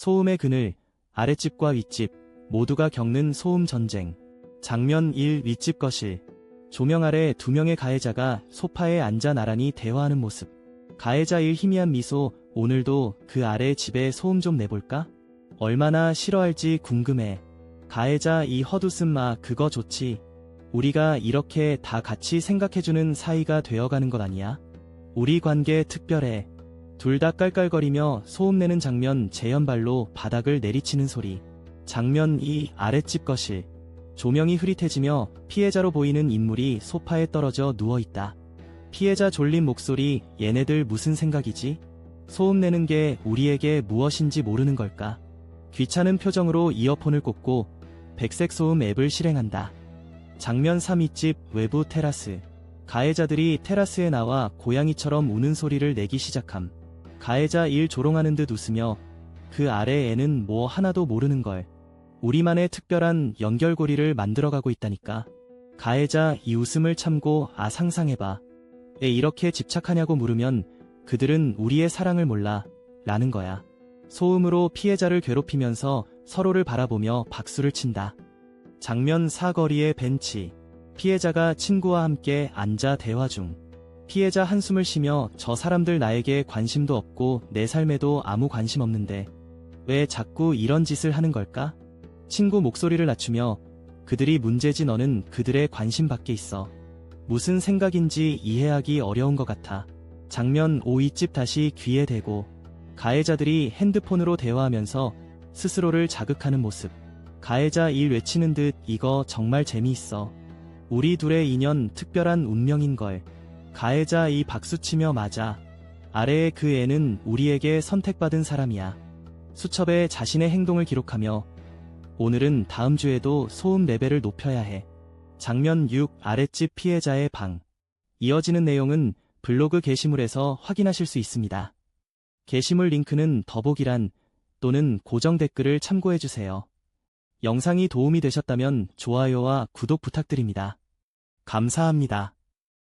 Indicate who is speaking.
Speaker 1: 소음의 그늘, 아랫집과 윗집, 모두가 겪는 소음 전쟁. 장면 1 윗집 거실. 조명 아래 두 명의 가해자가 소파에 앉아 나란히 대화하는 모습. 가해자 1 희미한 미소, 오늘도 그 아래 집에 소음 좀 내볼까? 얼마나 싫어할지 궁금해. 가해자 이 헛웃음 마 그거 좋지. 우리가 이렇게 다 같이 생각해주는 사이가 되어가는 것 아니야? 우리 관계 특별해. 둘 다 깔깔거리며 소음 내는 장면 재현발로 바닥을 내리치는 소리. 장면 2 아랫집 거실. 조명이 흐릿해지며 피해자로 보이는 인물이 소파에 떨어져 누워있다. 피해자 졸린 목소리, 얘네들 무슨 생각이지? 소음 내는 게 우리에게 무엇인지 모르는 걸까? 귀찮은 표정으로 이어폰을 꽂고 백색 소음 앱을 실행한다. 장면 3위집 외부 테라스. 가해자들이 테라스에 나와 고양이처럼 우는 소리를 내기 시작함. 가해자 1 조롱하는 듯 웃으며 그 아래 애는 뭐 하나도 모르는 걸. 우리만의 특별한 연결고리를 만들어가고 있다니까. 가해자 이 웃음을 참고 아 상상해봐. 왜 이렇게 집착하냐고 물으면 그들은 우리의 사랑을 몰라. 라는 거야. 소음으로 피해자를 괴롭히면서 서로를 바라보며 박수를 친다. 장면 사거리의 벤치. 피해자가 친구와 함께 앉아 대화 중. 피해자 한숨을 쉬며 저 사람들 나에게 관심도 없고 내 삶에도 아무 관심 없는데 왜 자꾸 이런 짓을 하는 걸까? 친구 목소리를 낮추며 그들이 문제지 너는 그들의 관심 밖에 있어. 무슨 생각인지 이해하기 어려운 것 같아. 장면 5위집 다시 귀에 대고 가해자들이 핸드폰으로 대화하면서 스스로를 자극하는 모습. 가해자 일 외치는 듯 이거 정말 재미있어. 우리 둘의 인연 특별한 운명인 걸. 가해자 이 박수치며 맞아. 아래의 그 애는 우리에게 선택받은 사람이야. 수첩에 자신의 행동을 기록하며 오늘은 다음 주에도 소음 레벨을 높여야 해. 장면 6 아랫집 피해자의 방. 이어지는 내용은 블로그 게시물에서 확인하실 수 있습니다. 게시물 링크는 더보기란 또는 고정 댓글을 참고해주세요. 영상이 도움이 되셨다면 좋아요와 구독 부탁드립니다. 감사합니다.